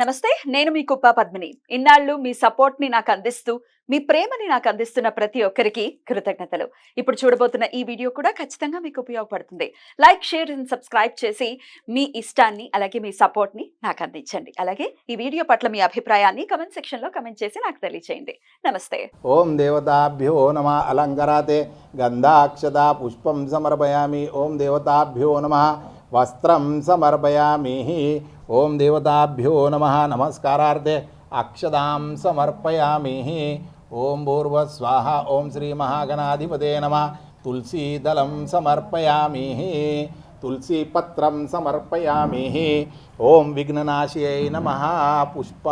నమస్తే నేను మీ కుప్ప పద్మిని. ఇన్నాళ్ళు మీ సపోర్ట్ని నాకు అందిస్తూ మీ ప్రేమని నాకు అందిస్తున్న ప్రతి ఒక్కరికి కృతజ్ఞతలు. ఇప్పుడు చూడబోతున్న ఈ వీడియో కూడా ఖచ్చితంగా మీకు ఉపయోగపడుతుంది. లైక్ షేర్ అండ్ సబ్స్క్రైబ్ చేసి మీ ఇష్టాన్ని అలాగే మీ సపోర్ట్ని నాకు అందించండి. అలాగే ఈ వీడియో పట్ల మీ అభిప్రాయాన్ని కమెంట్ సెక్షన్లో కమెంట్ చేసి నాకు తెలియచేయండి. నమస్తే. ఓం దేవతాభ్యో నమ. అలంకరాతే గంధాక్షత పుష్పం సమర్పయామి. ఓం దేవతాభ్యో నమ. వస్త్రం సమర్పయామి. ఓం దేవతాభ్యో నమ. నమస్కారార్థే అక్షదాం సమర్పయామి. ఓం పూర్వస్వాహ ఓం శ్రీ మహాగణాధిపతే నమ. తులసీదళం సమర్పయామి. తులసీపత్రం సమర్పయామి. ఓం విఘ్ననాశయై నమ. పుష్ప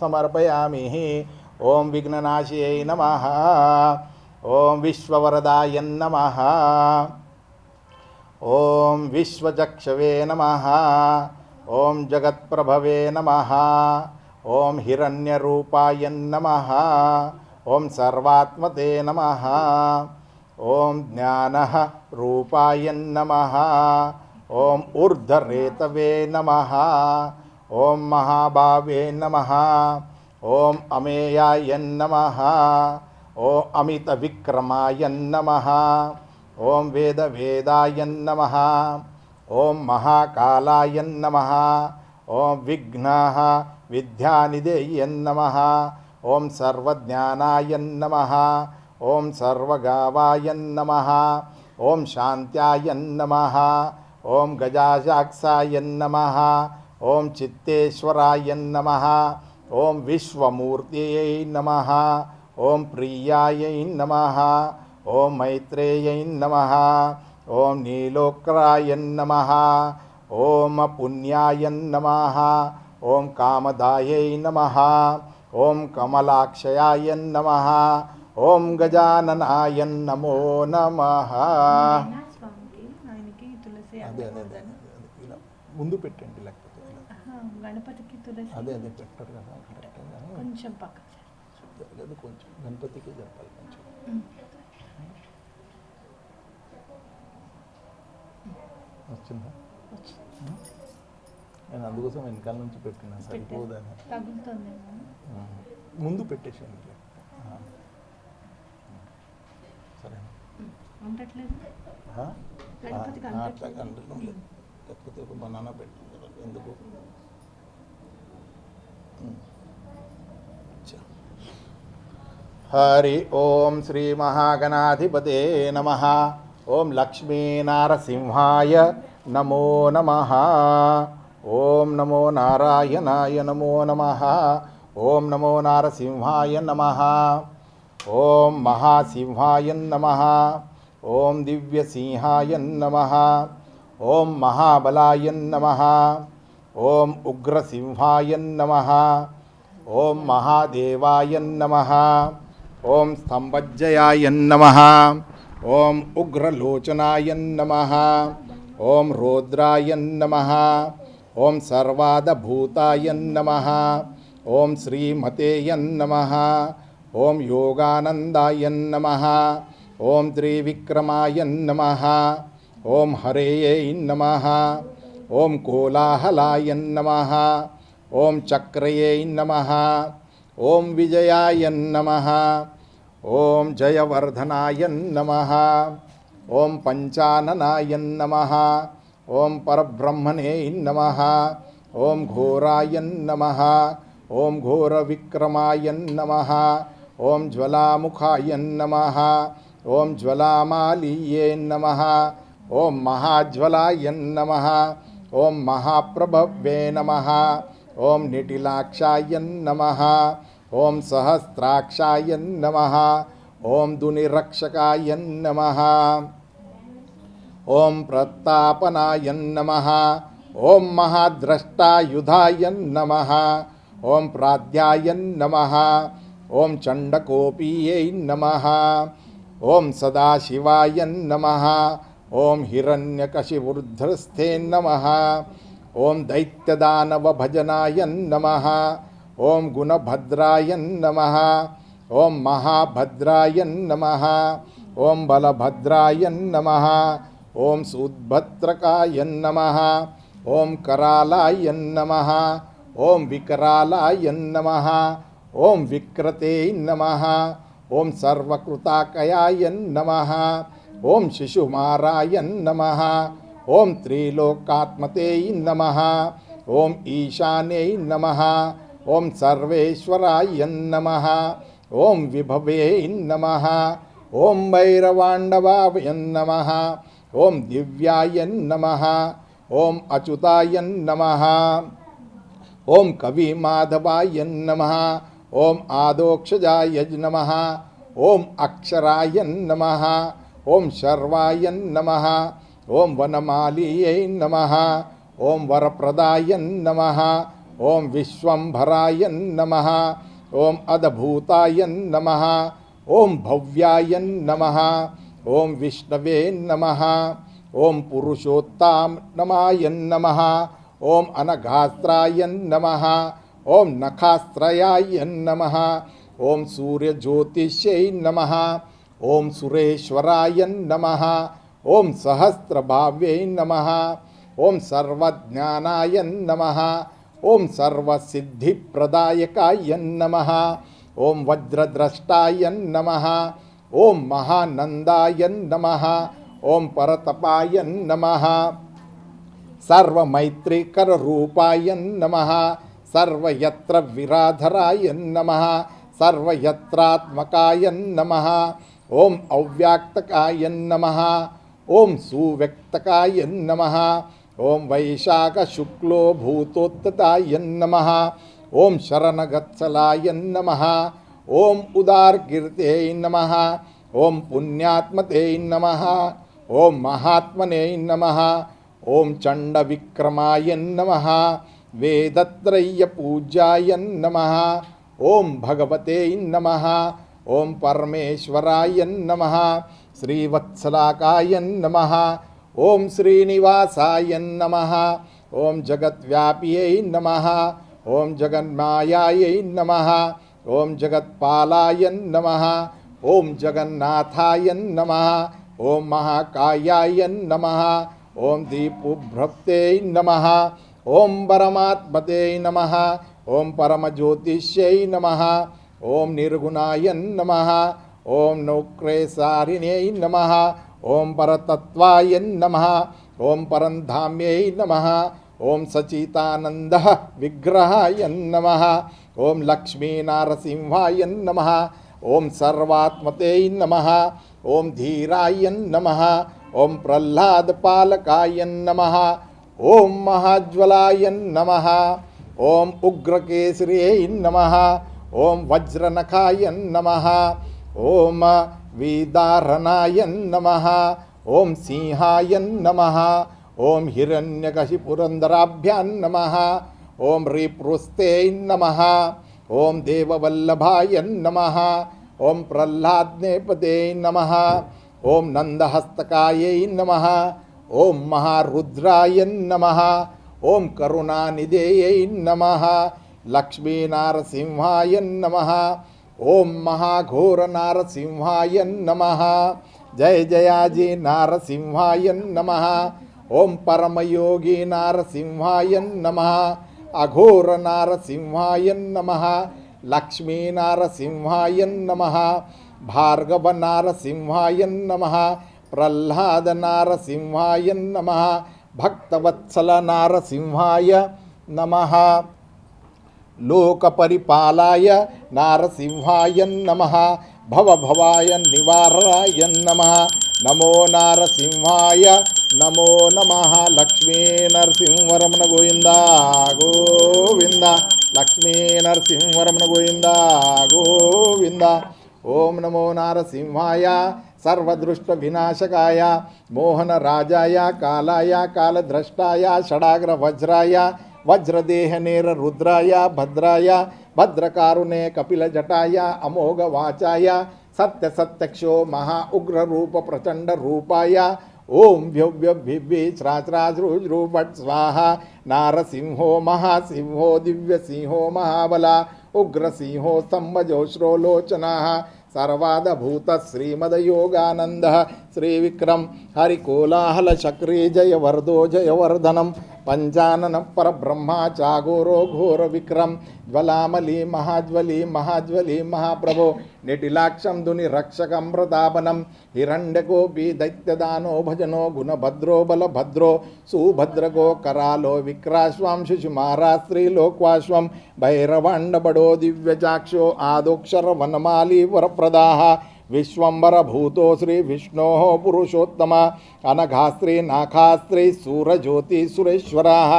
సమర్పయామి. ఓం విఘ్ననాశయై నమ. ఓం విశ్వవరదాయ నమ. ఓం విశ్వచక్షవే నమ. ఓం జగత్ప్రభవే నమ. ఓం హిరణ్యరూపాయ నమ. ఓం సర్వాత్మతే నమ. ఓం జ్ఞాన రూపాయ నమ. ఓం ఊర్ధరేతవే నమ. ఓం మహాభావే నమ. ఓం అమేయాయ నమ. ఓం అమిత విక్రమాయ నమ. ఓం వేద వేదాయ నమ. ఓం మహాకాళాయన్నమ ఓం విఘ్నా విద్యానిధేయ ఓం సర్వజ్ఞానాయన్నమ ఓం సర్వగావాయన్నమ ఓం శాంత్యాయన్నమ ఓం గజాజాక్షాయ ఓం చిత్తేశ్వరాయన్నమ ఓం విశ్వమూర్తియై నమ. ఓం ప్రియాయై నమ. ఓం మైత్రేయై నమ. ఓం నీలోక్రాయ నమ ఓం పుణ్యాయ నమ ఓం కామదాయై నమ ఓం కమలాక్షయాయ నమ ఓం గజాననాయ నమో నమ. అదే అదే అదే ఇలా ముందు పెట్టండి లేకపోతే గణపతికి తులసి. అదే అదే పెట్టరు కదా కొంచెం పక్కన జరగదు కొంచెం. గణపతికి జరపాలి కొంచెం. వచ్చిందా? నేను అందుకోసం వెనకాల నుంచి పెట్టినా సరిపోదని. ముందు పెట్టేసేయండి. ఆ. సరే. అట్లా అంటడం లేదు లేకపోతే ఒక బనానా పెట్టింది కదా ఎందుకు. హరి ఓం శ్రీ మహాగణాధిపతే నమ. ఓం లక్ష్మీనారసింహాయ నమో నమ. ఓం నమో నారాయణాయ నమో నమ. ఓం నమో నారసింహాయ నమ. ఓం మహాసింహాయ నమ. ఓం దివ్యసింహాయ నమ. ఓం మహాబలాయ నమ. ఓం ఉగ్రసింహాయ నమ. ఓం మహాదేవాయ నమ. ఓం స్తంభజ్జయాయ నమ. ఓం ఉగ్రలోచనాయ నమ ఓం రౌద్రాయ నమ ఓం సర్వాదభూతాయ నమ ఓం శ్రీమతేయ నమ ఓం యోగానందాయ నమ ఓం త్రివిక్రమాయ నమ ఓం హరేయై నమ ఓం కోలాహలాయ నమ ఓం చక్రయై నమ ఓం విజయాయ నమ ఓం జయవర్ధనాయ నమ ఓం పంచాననాయ నమ ఓం పరబ్రహ్మణే నమ ఓం ఘోరాయ నమ ఓం ఘోరవిక్రమాయ నమ ఓం జ్వలాముఖాయ నమ ఓం జ్వలామాలీయే నమ ఓం మహాజ్వలాయ నమ ఓం మహాప్రభవే నమ ఓం నిటిలాక్షాయ నమ ఓం సహస్రాక్షాయ నమ. ఓం దునిరక్షకాయ నమ. ఓం ప్రతాపనాయ నమ. ఓం మహాద్రష్టాయుధాయ నమ. ఓం ప్రాధ్యాయ నమ. ఓం చండకోపీయై నమ. ఓం సదాశివాయ నమ. ఓం హిరణ్యకశివృద్ధస్థే నమ. ఓం దైత్యదానవభజనాయ నమ. ఓం గుణభద్రాయ నమ ఓం మహాభద్రాయ నమ ఓం బలభద్రాయ నమ ఓం సుద్భద్రకాయ నమ ఓం కరాళాయ నమ ఓం వికరాలాయ నమ ఓం విక్రతే నమ ఓం సర్వకృతాకయాయ నమ ఓం శిశుమారాయ నమ ఓం త్రిలోకాత్మతే నమ ఓం ఈశాన్యై నమ ఓం సర్వేశ్వరాయ నమ ఓం విభవే నమ ఓం భైరవాండవాయ నమ ఓం దివ్యాయ నమ ఓం అచ్యుతాయ నమ ఓం కవి మాధవాయ నమ ఓం ఆదోక్షజాయ నమ ఓం అక్షరాయ నమ ఓం శర్వాయ నమ ఓం వనమాలీయై నమ ఓం వరప్రదాయ నమ ఓం విశ్వంభరాయ నమ ఓం అదభూతాయ నమ ఓం భవ్యాయ నమ ఓం విష్ణవే నమ ఓం పురుషోత్తానమాయ నమ ఓం అనఘాస్త్రాయ నమ ఓం నఖాస్త్రయాయ నమ ఓం సూర్యజ్యోతిష్యై నమ ఓం సురేశ్వరాయ నమ ఓం సహస్రభావ్యై నమ ఓం సర్వజ్ఞానాయ నమ ఓం సర్వసిద్ధిప్రదాయకాయన్నమ ఓం వజ్రద్రష్టాయన్నమ ఓం మహానందాయన్నమ ఓం పరతపాయన్నమ నమ. సర్వయత్ర విరాధరాయన్నమ సర్వయత్రాత్మకాయన్నమ ఓం అవ్యాక్తకాయన్నమ ఓం సువ్యక్తకాయన్నమ నమ ఓం వైశాఖ శుక్లో భూతోత్తతాయ నమ ఓం శరణగత్సలాయ నమ ఓం ఉదార్కీర్తే నమ ఓం పుణ్యాత్మతే నమ ఓం మహాత్మనే నమ ఓం చండవిక్రమాయ నమ వేదత్రయ్య పూజ్యాయ నమ ఓం భగవతే నమ ఓం శ్రీనివాసాయ నమ ఓం జగద్వ్యాపియై నమ ఓం జగన్మాయాయై నమ ఓం జగత్పాలాయ నమ ఓం జగన్నాథాయ నమ ఓం మహాకాయాయ నమ ఓం దీపుభ్రప్తే నమ ఓం పరమాత్మతే నమ ఓం పరమజ్యోతిష్యై నమ ఓం నిర్గుణాయ నమ ఓం నౌక్రేసారిణ్యై నమ ఓం పరతత్వాయ నమ. ఓం పరంధామ్యై నమ. ఓం సచితానంద విగ్రహాయ నమ. ఓం లక్ష్మీనారసింహాయ నమ. ఓం సర్వాత్మతే నమ. ఓం ధీరాయ నమ. ఓం ప్రహ్లాదపాలకాయ నమ. ఓం మహాజ్వలాయ నమ. ఓం ఉగ్రకేసరియై నమ. ఓం వజ్రనఖాయ నమ. ఓం వీదారణాయ నమ ఓం సింహాయ నమ ఓం హిరణ్యకశిపురందరాభ్యాం నమ ఓం రీపృస్తే నమ ఓం దేవవల్లభాయ నమ ఓం ప్రహ్లాద్నేపదే నమ ఓం నందహస్తకాయై నమ ఓం మహారుద్రాయ నమ ఓం కరుణానిధేయై నమ లక్ష్మీనారసింహాయ నమ ఓం మహాఘోర నారసింహాయ నమ. జయ జయాజీ నారసింహాయ నమ. ఓం పరమయోగి నారసింహాయ నమ. అఘోర నారసింహాయ నమ. లక్ష్మీ నారసింహాయ నమ. భార్గవ నారసింహాయ నమ. ప్రహ్లాద నారసింహాయ నమ. భక్తవత్సల నారసింహాయ నమ. లోకపరిపాలాయ నారసింహాయ నమ భవభవాయ నివారాయ నమ నమో నారసింహాయ నమో నమ లక్ష్మీ నరసింహరమణ గోవింద గోవింద లక్ష్మీ నరసింహరమణ గోవింద గోవింద. ఓం నమో నారసింహాయ సర్వదృష్ట వినాశకాయ మోహన రాజాయ కాలాయ కాలద్రష్టాయ షడాగ్ర వజ్రాయ वज्रदेहनेररुद्राय भद्राय, भद्रकारुणे, कपिलजटाय सत्य सत्यसत्यक्षो महा उग्र उग्ररूपप्रचण्डरूपाय ॐ भ्यव्यभिश्राचराजृजृभट् स्वाहा। नारसिंहो महासिंहो, दिव्यसिंहो महाबला, उग्रसिंहो सर्वाद भूत श्रीमद योगानंद నారసింహో మహాసింహో దివ్యసింహో శ్రీవిక్రమ్ హరికోలాహల చక్రీ జయ వరదో జయవర్ధనం పంచానన పరబ్రహ్మ చాఘోరో ఘోర విక్రమ్ జ్వలామలి మహాజ్వలి మహాజ్వలి మహాప్రభో నిటిలాక్షం దుని రక్షకం ప్రతాపనం హిరణ్యకోపి దైత్యదానో భజనో గుణభద్రో బలభద్రో సుభద్రగో కరాలో విక్రాశ్వాం శిశుమారా స్త్రీలోక్వాశ్వం భైరవాండబడో దివ్యచాక్షో ఆదోక్షర వనమాలి వరప్రదాహ विश्वबरभ विष्णो पुरुषोत्तम अनघास्त्री नाखास्त्री सूरज्योतिसुरेश्वराः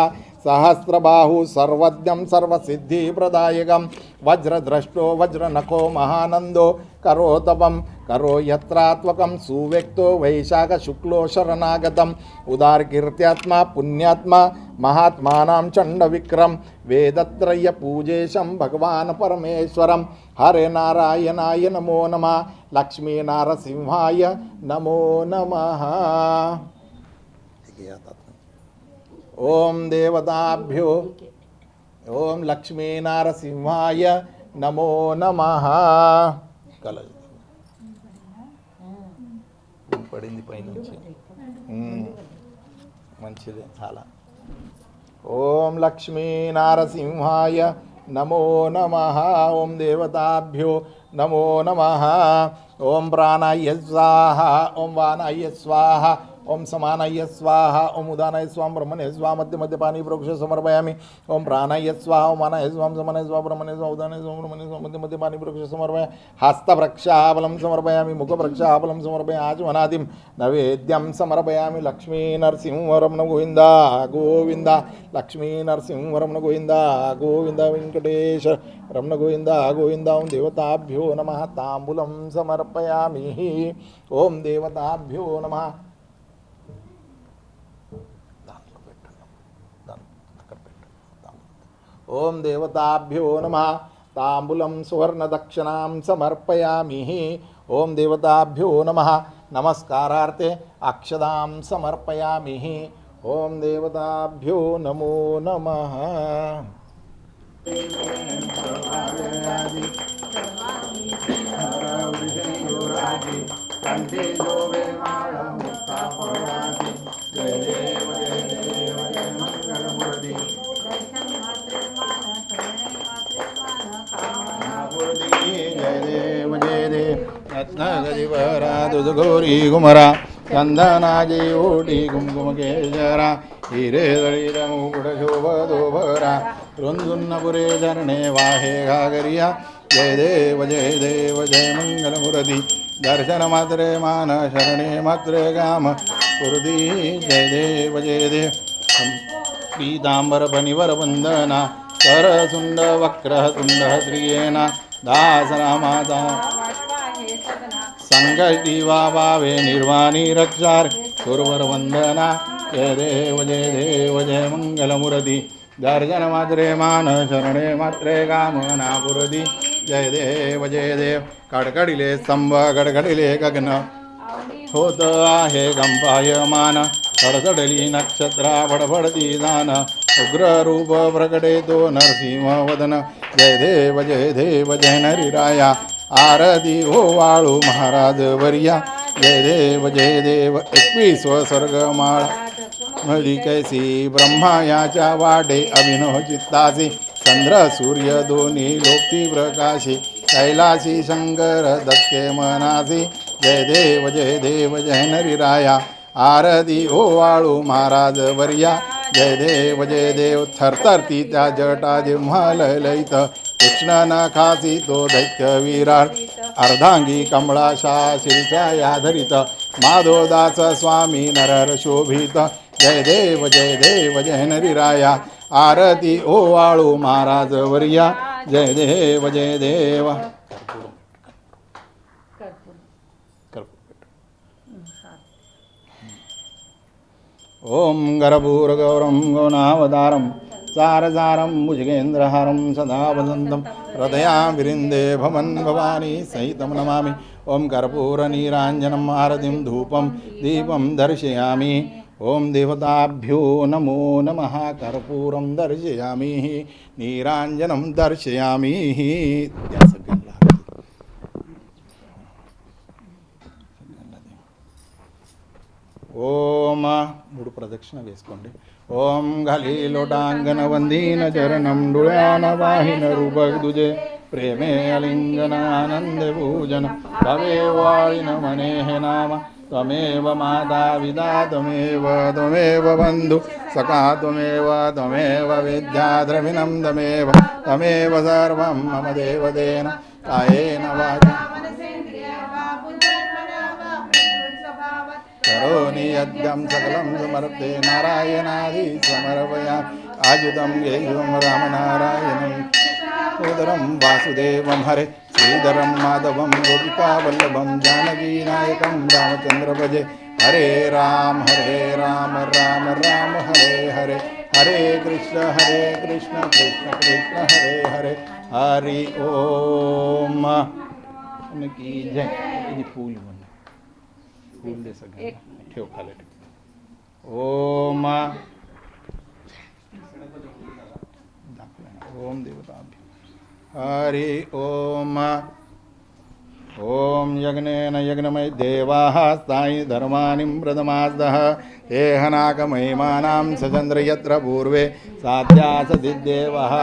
సహస్రబాహు సర్వజ్ఞం సర్వసిద్ధిప్రదాయకం. వజ్రద్రష్టో వజ్రనఖో మహానందో కరోతపం. కరో యత్రాత్మకం సువ్యక్తో వైశాఖ శుక్లో శరణాగతం. ఉదారకీర్త్యాత్మ పుణ్యాత్మ మహాత్మానం చండ విక్రమ్ వేదత్రయ పూజేశం భగవాన్ పరమేశ్వరం. హరే నారాయణాయ నమో నమ. లక్ష్మీ నారసింహాయ నమో నమ. ఓం దేవతాభ్యో. ఓం లక్ష్మీనారసింహాయ నమో నమ. కలదు. పడింది పైనుంచి. మంచిది చాలా. ఓం లక్ష్మీనారసింహాయ నమో నమ. ఓం దేవతాభ్యో నమో నమ. ఓం ప్రాణాయ స్వాహ. ఓం వానాయ స్వాహ. ఓం సమానయ్య స్వాహ ఓం ఉదానయ స్వాం బ్రహ్మణే స్వా మధ్య మధ్య పానీ ప్రోక్ష సమర్పయామి. ఓం ప్రాణయ్య స్వాహ ఓం మానాయ స్వాం సమానాయ స్వా బ్రహ్మణే స్వా ఉదానాయ స్వాం బ్రహ్మణే స్వా మధ్య మధ్య పానీ ప్రోక్ష సమర్పయ హస్తప్రక్షాబలం సమర్పయామి ముఖప్రక్షాబలం సమర్పయ ఆచమనాదిం నవేద్యం సమర్పయామి. లక్ష్మీ నరసింహరమణ గోవింద గోవింద లక్ష్మీ నరసింహరమణ గోవింద గోవింద వెంకటేశ రమణ గోవింద గోవింద. ఓం దేవతాభ్యో నమ తాంబూలం సమర్పయామి. ఓం దేవతాభ్యో నమ దాంట్లో పెట్టండి దాని అక్కడ పెట్టండి దాంట్లో. ఓం దేవతాభ్యో నమ తాంబూలం సువర్ణదక్షిణాం సమర్పయామి ఓం దేవతాభ్యో నమ నమస్కారార్థే అక్షదాం సమర్పయామి ఓం దేవతాభ్యో నమో నమ జయ దేవ जय देव जय देव रत्नगदिवरा दुदगौरी कुमरा चंदनाजी ओटी कुमकुमकेशरा हिरे दळीर मुकुट शोभदोभरा रुंदुन्नपुरे धरणे वाहे घागरिया जय देव जय देव जय मंगलमुरदी दर्शन मात्रे मान शरणे मात्रे गाम कुरदी जय देव जय देव पीतांबर बनिवर वंदना करसुंड वक्रहतुंड त्रियेण दासरामादा। संगती वा वावे निर्वाणी रक्षार् गुरुवर वंदना जय देव जय देव जय मंगलमुरदी। दर्जन मात्रे मान शरणे मात्रे गामनापुरदी जय देव जय देव। कडकडिले स्तंभ गडगडिले गगन। होत आहे गंपाय मान कडकडली नक्षत्रा फडफडती जाण उग्र रूप प्रकटे नरसिंह वदन जय देव जय देव जय नरिराया। आरती हो वाळू महाराज वर्या। जय देव जय देव एकवीस स्वर्गमाळ। मळी कैसी ब्रह्मायाच्या वाटे अभिनव चित्तासी। चंद्र सूर्य दोन्ही लोकती प्रकाशी। कैलासी शंकर दत्के मनासी। जय देव जय देव जय नरिराया। आरती ओ वाळू महाराज वर्या। जय देव जय देव थरथरती त्या जटा जिम्हा लयलयित. कृष्ण नाखासी तो दैत्य विराट अर्धांगी कमळाशा शिरच्या याधरित माधोदास स्वामी नरहर शोभित जय देव जय देव जय नरिराया. आरती ओ वाळू महाराज वर्या. जय देव जय देव. ఓం గరభూరగౌరం గౌనావతారం సారసారం భుజగేంద్రహారం సదా వదంతం హృదయా విరిందే భవన్ భవానీ సహితం నమామి. ఓం కర్పూరనీరాంజనం ఆరతిం ధూపం దీపం దర్శయామి. ఓం దేవతాభ్యో నమో నమ కర్పూరం దర్శయామి. నీరాంజనం దర్శయామి. ఓమ. మూడు ప్రదక్షిణ వేసుకోండి. ఓం గలీలోటాంగన వందీన చరణం డుయాన వాహిన రూపదుజే ప్రేమే అలింగన ఆనంద భూజన తమే వాయిన మనేహ నామ త్వమేవ మాతా విదా త్వమేవ త్వమేవ బంధు. సఖా త్వమేవ త్వమేవ విద్యా ద్రవిణం తమేవ తమేవ సర్వం మమ దేవదేన. కాయేన వాచ. करोमि यज्ञं सकलं समर्पे नारायणादि समर्पया। आयुधं येयुं रामनारायणम्। उदरं वासुदेवं हरे। श्रीधरं माधवं गोपिकावल्लभं जानकीनायकं रामचन्द्र भजे हरे राम हरे राम राम राम, हरे हरे। हरे कृष्ण हरे कृष्ण कृष्ण कृष्ण, हरे हरे। हरि ओम। की जय। फूल होऊन दे सगळ्यांना. ठेव खाली. ओम ओम देवता हरी ओम ఓం యజ్ఞేన యజ్ఞమయ దేవాः స్థాయి ధర్మాని ప్రథమాస్తः ఏహనాకమహిమానాం సచంద్ర యత్ర పూర్వే సాధ్యాసదిద్దేవः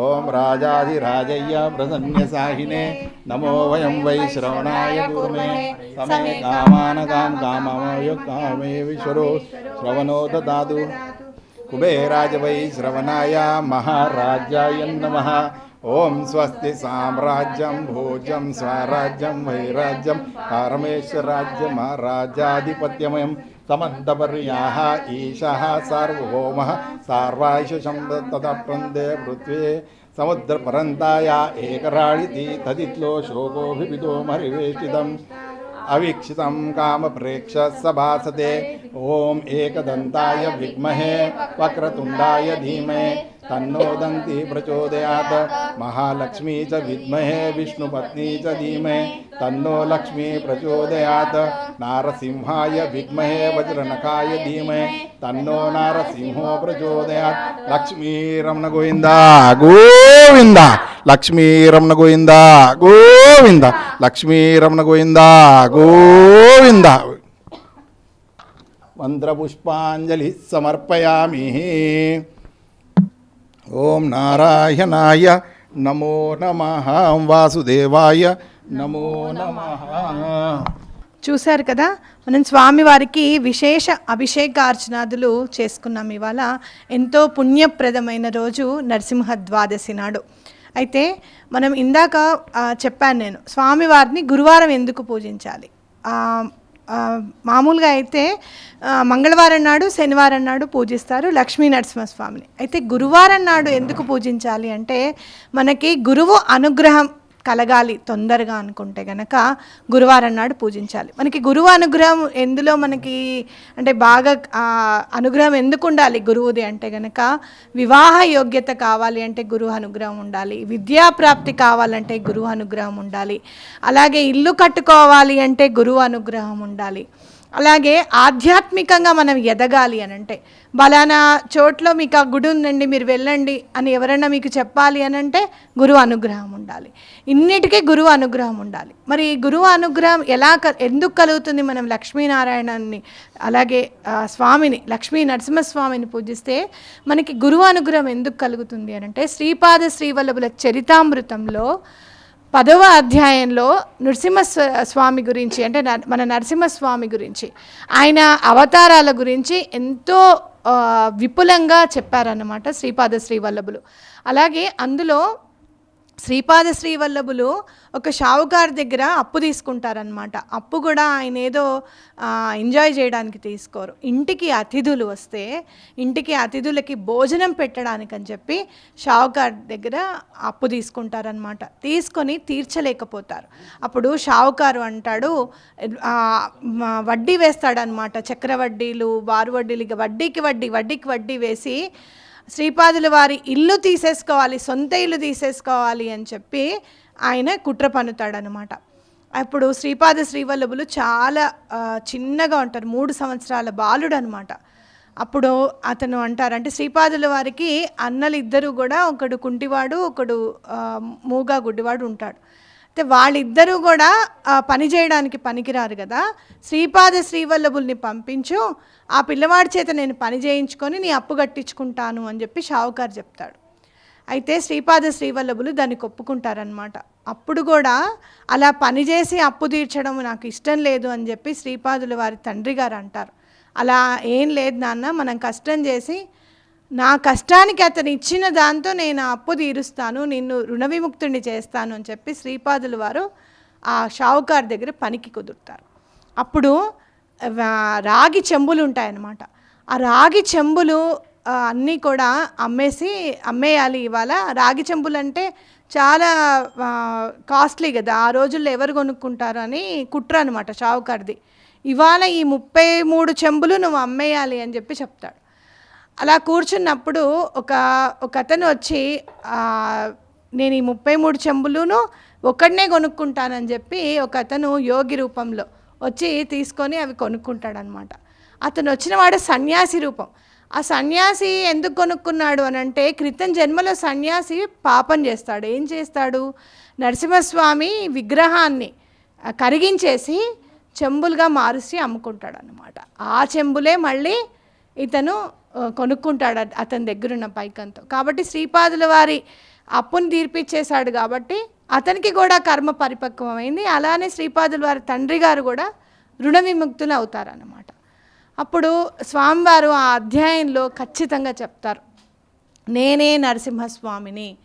ఓం రాజాధిరాజయ్య ప్రసన్యసాహినే నమో వయం వై శ్రవణాయ కుర్మే సమే కామానకాం కామమయ కామే విశ్వరో శ్రవణో దదాతు కుబేరాజ వై శ్రవణాయ మహారాజ్యాయ నమః ఓం స్వస్తి సామ్రాజ్యం భోజం స్వరాజ్యం వైరాజ్యం పరమేశ్వరాజ్యం రాజాధిపత్యమయం సమంతపర్యాः ఈశ సార్వభౌమ సార్వాయుషం తదప్రందే పృథ్వీ సముద్రపరంతాయ ఏకరాళితి తదిత్లో శోకోభిపితో మరివేషితం अवीक्ष काम प्रेक्ष सभासते दंताय विमहे वक्र वक्रतुण्डाय धीमहे, तन्नो दंती प्रचोदयात। महालक्ष्मी च विमहे विष्णुपत्नी च धीमहे, तन्नो लक्ष्मी प्रचोदयात। नारसिंहाय विमहे वज्रनखाय धीमहे, तन्नो नारसिंहो प्रचोदयात। लक्ष्मी रमण गोविंदा गोविंदा లక్ష్మీ రమణ గోవింద గోవింద. లక్ష్మీ రమణ గోవింద గోవింద. మంత్రపుష్పాంజలి సమర్పయామి. ఓం నారాయణాయ నమో నమ. వాసుదేవాయ నమో నమ. చూశారు కదా? మనం స్వామివారికి విశేష అభిషేకార్చనాదులు చేసుకున్నాం ఇవాళ. ఎంతో పుణ్యప్రదమైన రోజు నరసింహ ద్వాదశి నాడు. అయితే మనం ఇందాక చెప్పాను నేను స్వామివారిని గురువారం ఎందుకు పూజించాలి? మామూలుగా అయితే మంగళవారం నాడు శనివారం నాడు పూజిస్తారు లక్ష్మీ నరసింహస్వామిని. అయితే గురువారం నాడు ఎందుకు పూజించాలి అంటే మనకి గురువు అనుగ్రహం కలగాలి తొందరగా అనుకుంటే గనక గురువారం నాడు పూజించాలి. మనకి గురువు అనుగ్రహం ఎందులో మనకి అంటే బాగా అనుగ్రహం ఎందుకు ఉండాలి గురువుది అంటే గనక వివాహ యోగ్యత కావాలి అంటే గురువు అనుగ్రహం ఉండాలి విద్యా ప్రాప్తి కావాలంటే గురువు అనుగ్రహం ఉండాలి అలాగే ఇల్లు కట్టుకోవాలి అంటే గురువు అనుగ్రహం ఉండాలి. అలాగే ఆధ్యాత్మికంగా మనం ఎదగాలి అని అంటే బలానా చోట్లో మీకు ఆ గుడి ఉందండి మీరు వెళ్ళండి అని ఎవరైనా మీకు చెప్పాలి అని అంటే గురువు అనుగ్రహం ఉండాలి. ఇన్నిటికీ గురువు అనుగ్రహం ఉండాలి. మరి ఈ గురువు అనుగ్రహం ఎలా క- ఎందుకు కలుగుతుంది మనం లక్ష్మీనారాయణాన్ని అలాగే స్వామిని లక్ష్మీ నరసింహస్వామిని పూజిస్తే మనకి గురువు అనుగ్రహం ఎందుకు కలుగుతుంది అని అంటే శ్రీపాద శ్రీవల్లభుల చరితామృతంలో పదవ అధ్యాయంలో నృసింహ స్వామి గురించి అంటే మన నరసింహస్వామి గురించి ఆయన అవతారాల గురించి ఎంతో విపులంగా చెప్పారన్నమాట శ్రీపాద శ్రీవల్లభులు. అలాగే అందులో శ్రీపాద శ్రీవల్లభులు ఒక షావుకారు దగ్గర అప్పు తీసుకుంటారనమాట అప్పు కూడా ఆయన ఏదో ఎంజాయ్ చేయడానికి తీసుకోరు. ఇంటికి అతిథులు వస్తే ఇంటికి అతిథులకి భోజనం పెట్టడానికి అని చెప్పి షావుకారు దగ్గర అప్పు తీసుకుంటారనమాట తీసుకొని తీర్చలేకపోతారు. అప్పుడు షావుకారు అంటాడు వడ్డీ వేస్తాడనమాట చక్రవడ్డీలు బారు వడ్డీలు ఇక వడ్డీకి వడ్డీ వడ్డీకి వడ్డీ వేసి శ్రీపాదుల వారి ఇల్లు తీసేసుకోవాలి సొంత ఇల్లు తీసేసుకోవాలి అని చెప్పి ఆయన కుట్ర పన్నుతాడనమాట అప్పుడు శ్రీపాద శ్రీవల్లభులు చాలా చిన్నగా ఉంటారు మూడు సంవత్సరాల బాలుడు అనమాట అప్పుడు అతను అంటారంటే శ్రీపాదుల వారికి అన్నలు ఇద్దరు కూడా ఒకడు కుంటివాడు ఒకడు మూగా గుడ్డివాడు ఉంటాడు. అయితే వాళ్ళిద్దరూ కూడా పని చేయడానికి పనికిరారు కదా. శ్రీపాద శ్రీవల్లభుల్ని పంపించు ఆ పిల్లవాడి చేత నేను పని చేయించుకొని నీ అప్పు కట్టించుకుంటాను అని చెప్పి షావుకారు చెప్తాడు. అయితే శ్రీపాద శ్రీవల్లభులు దాన్ని ఒప్పుకుంటారనమాట అప్పుడు కూడా అలా పనిచేసి అప్పు తీర్చడం నాకు ఇష్టం లేదు అని చెప్పి శ్రీపాదులు వారి తండ్రి గారు అంటారు. అలా ఏం లేదు నాన్న మనం కష్టం చేసి నా కష్టానికి అతను ఇచ్చిన దాంతో నేను అప్పు తీరుస్తాను నిన్ను రుణ విముక్తుడిని చేస్తాను అని చెప్పి శ్రీపాదుల వారు ఆ షావుకారు దగ్గర పనికి కుదురుతారు. అప్పుడు రాగి చెంబులు ఉంటాయన్నమాట. ఆ రాగి చెంబులు అన్నీ కూడా అమ్మేసి అమ్మేయాలి ఇవాళ. రాగి చెంబులు అంటే చాలా కాస్ట్లీ కదా. ఆ రోజుల్లో ఎవరు కొనుక్కుంటారు అని కుట్ర అనమాట షావుకారిది. ఇవాళ ఈ ముప్పై మూడు చెంబులు నువ్వు అమ్మేయాలి అని చెప్పి చెప్తాడు. అలా కూర్చున్నప్పుడు ఒక ఒక అతను వచ్చి నేను ఈ ముప్పై మూడు చెంబులును ఒక్కడనే కొనుక్కుంటానని చెప్పి ఒక అతను యోగి రూపంలో వచ్చి తీసుకొని అవి కొనుక్కుంటాడనమాట. అతను వచ్చినవాడు సన్యాసి రూపం. ఆ సన్యాసి ఎందుకు కొనుక్కున్నాడు అని అంటే క్రితం జన్మలో సన్యాసి పాపం చేస్తాడు. ఏం చేస్తాడు? నరసింహస్వామి విగ్రహాన్ని కరిగించేసి చెంబులుగా మారుసి అమ్ముకుంటాడు అనమాట ఆ చెంబులే మళ్ళీ ఇతను కొనుక్కుంటాడు అతని దగ్గరున్న పైకంతో. కాబట్టి శ్రీపాదుల వారి అప్పుని తీర్పిచ్చేశాడు కాబట్టి అతనికి కూడా కర్మ పరిపక్వమైంది. అలానే శ్రీపాదుల వారి తండ్రి గారు కూడా రుణ విముక్తులు అవుతారన్నమాట. అప్పుడు స్వామివారు ఆ అధ్యాయంలో ఖచ్చితంగా చెప్తారు. నేనే నరసింహస్వామిని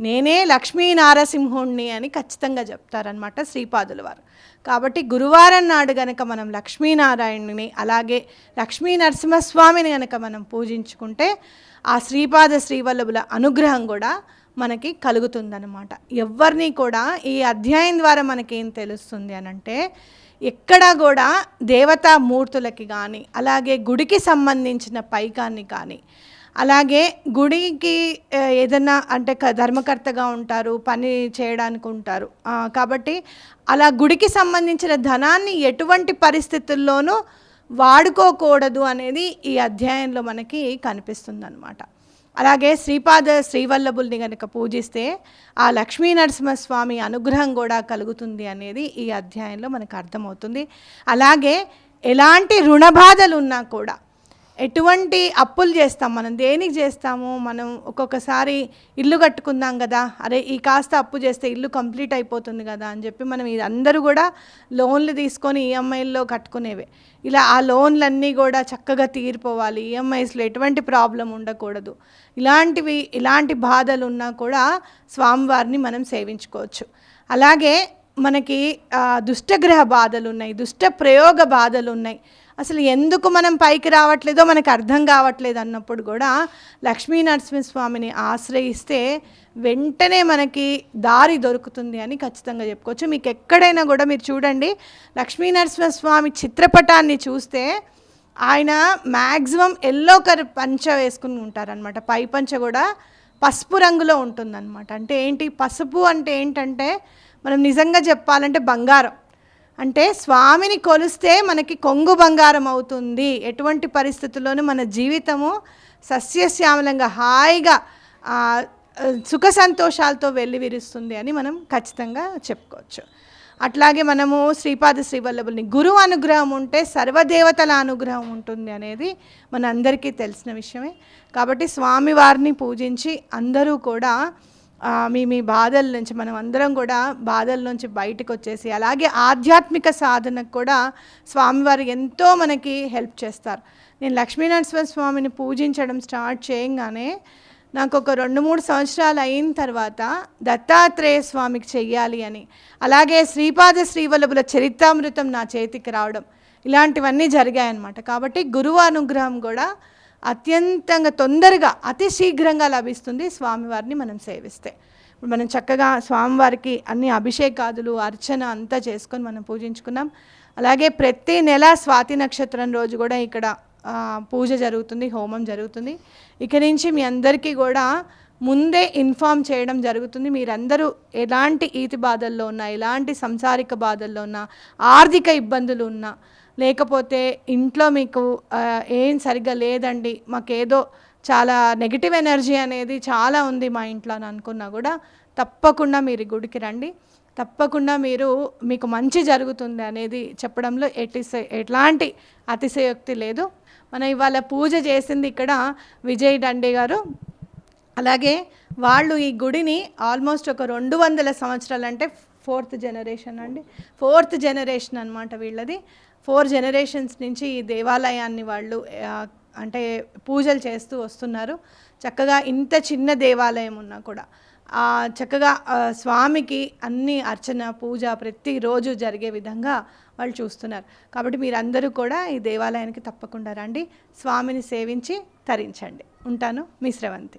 నేనే లక్ష్మీ నారసింహుణ్ణి అని ఖచ్చితంగా చెప్తారనమాట శ్రీపాదుల వారు. కాబట్టి గురువారం నాడు గనక మనం లక్ష్మీనారాయణుని అలాగే లక్ష్మీ నరసింహస్వామిని గనక మనం పూజించుకుంటే ఆ శ్రీపాద శ్రీవల్లభుల అనుగ్రహం కూడా మనకి కలుగుతుందనమాట ఎవరిని కూడా ఈ అధ్యాయం ద్వారా మనకేం తెలుస్తుంది అని అంటే ఎక్కడా కూడా దేవతా మూర్తులకి కానీ అలాగే గుడికి సంబంధించిన పైకాన్ని కానీ అలాగే గుడికి ఏదన్నా అంటే క- ధర్మకర్తగా ఉంటారు పని చేయడానికి ఉంటారు. కాబట్టి అలా గుడికి సంబంధించిన ధనాన్ని ఎటువంటి పరిస్థితుల్లోనూ వాడుకోకూడదు అనేది ఈ అధ్యాయంలో మనకి కనిపిస్తుంది అనమాట అలాగే శ్రీపాద శ్రీవల్లభుల్ని కనుక పూజిస్తే ఆ లక్ష్మీ నరసింహస్వామి అనుగ్రహం కూడా కలుగుతుంది అనేది ఈ అధ్యాయంలో మనకు అర్థమవుతుంది. అలాగే ఎలాంటి రుణ బాధలు ఉన్నా కూడా ఎటువంటి అప్పులు చేస్తాం? మనం దేనికి చేస్తాము? మనం ఒక్కొక్కసారి ఇల్లు కట్టుకుందాం కదా అరే ఈ కాస్త అప్పు చేస్తే ఇల్లు కంప్లీట్ అయిపోతుంది కదా అని చెప్పి మనం ఇదందరూ అందరూ కూడా లోన్లు తీసుకొని ఈఎంఐల్లో కట్టుకునేవే. ఇలా ఆ లోన్లన్నీ కూడా చక్కగా తీరిపోవాలి. ఈఎంఐస్లో ఎటువంటి ప్రాబ్లం ఉండకూడదు. ఇలాంటివి ఇలాంటి బాధలు ఉన్నా కూడా స్వామివారిని మనం సేవించుకోవచ్చు. అలాగే మనకి దుష్టగ్రహ బాధలు ఉన్నాయి దుష్ట ప్రయోగ బాధలు ఉన్నాయి. అసలు ఎందుకు మనం పైకి రావట్లేదో మనకు అర్థం కావట్లేదు అన్నప్పుడు కూడా లక్ష్మీ నరసింహస్వామిని ఆశ్రయిస్తే వెంటనే మనకి దారి దొరుకుతుంది అని ఖచ్చితంగా చెప్పుకోవచ్చు. మీకు ఎక్కడైనా కూడా మీరు చూడండి లక్ష్మీ నరసింహస్వామి చిత్రపటాన్ని చూస్తే ఆయన మ్యాక్సిమం ఎల్లో కలర్ పంచ వేసుకుని ఉంటారనమాట పై పంచ కూడా పసుపు రంగులో ఉంటుందన్నమాట. అంటే ఏంటి? పసుపు అంటే ఏంటంటే మనం నిజంగా చెప్పాలంటే బంగారం. అంటే స్వామిని కొలిస్తే మనకి కొంగు బంగారం అవుతుంది. ఎటువంటి పరిస్థితుల్లోనూ మన జీవితము సస్యశ్యామలంగా హాయిగా సుఖ సంతోషాలతో వెళ్ళి విరుస్తుంది అని మనం ఖచ్చితంగా చెప్పుకోవచ్చు. అట్లాగే మనము శ్రీపాద శ్రీవల్లభుల్ని గురువు అనుగ్రహం ఉంటే సర్వదేవతల అనుగ్రహం ఉంటుంది అనేది మన అందరికీ తెలిసిన విషయమే. కాబట్టి స్వామివారిని పూజించి అందరూ కూడా మీ మీ బాధల నుంచి మనం అందరం కూడా బాధల నుంచి బయటకు వచ్చేసి అలాగే ఆధ్యాత్మిక సాధనకు కూడా స్వామివారు ఎంతో మనకి హెల్ప్ చేస్తారు. నేను లక్ష్మీనరసింహ స్వామిని పూజించడం స్టార్ట్ చేయంగానే నాకు ఒక రెండు మూడు సంవత్సరాలు అయిన తర్వాత దత్తాత్రేయ స్వామికి చెయ్యాలి అని అలాగే శ్రీపాద శ్రీవల్లభుల చరితామృతం నా చేతికి రావడం ఇలాంటివన్నీ జరిగాయన్నమాట. కాబట్టి గురువు అనుగ్రహం కూడా అత్యంతంగా తొందరగా అతి శీఘ్రంగా లభిస్తుంది స్వామివారిని మనం సేవిస్తే. ఇప్పుడు మనం చక్కగా స్వామివారికి అన్ని అభిషేకాదులు అర్చన అంతా చేసుకొని మనం పూజించుకున్నాం. అలాగే ప్రతి నెల స్వాతి నక్షత్రం రోజు కూడా ఇక్కడ పూజ జరుగుతుంది హోమం జరుగుతుంది. ఇక నుంచి మీ అందరికీ కూడా ముందే ఇన్ఫామ్ చేయడం జరుగుతుంది. మీరందరూ ఎలాంటి ఈతి బాధల్లో ఉన్నా ఎలాంటి సంసారిక బాధల్లో ఉన్నా ఆర్థిక ఇబ్బందులు ఉన్నా లేకపోతే ఇంట్లో మీకు ఏం సరిగ్గా లేదండి మాకేదో చాలా నెగిటివ్ ఎనర్జీ అనేది చాలా ఉంది మా ఇంట్లో అని అనుకున్నా కూడా తప్పకుండా మీరు గుడికి రండి. తప్పకుండా మీరు మీకు మంచి జరుగుతుంది అనేది చెప్పడంలో ఎటిసే ఎట్లాంటి అతిశయోక్తి లేదు. మనం ఇవాళ పూజ చేసింది ఇక్కడ విజయ్ డండే గారు. అలాగే వాళ్ళు ఈ గుడిని ఆల్మోస్ట్ ఒక రెండు వందల సంవత్సరాలు అంటే ఫోర్త్ జనరేషన్ అండి. ఫోర్త్ జనరేషన్ అనమాట వీళ్ళది. ఫోర్ జనరేషన్స్ నుంచి ఈ దేవాలయాన్ని వాళ్ళు అంటే పూజలు చేస్తూ వస్తున్నారు. చక్కగా ఇంత చిన్న దేవాలయం ఉన్నా కూడా. చక్కగా స్వామికి అన్ని అర్చన పూజ ప్రతిరోజు జరిగే విధంగా వాళ్ళు చూస్తున్నారు. కాబట్టి మీరందరూ కూడా ఈ దేవాలయానికి తప్పకుండా రండి. స్వామిని సేవించి తరించండి. ఉంటాను. మీ శ్రవంతి.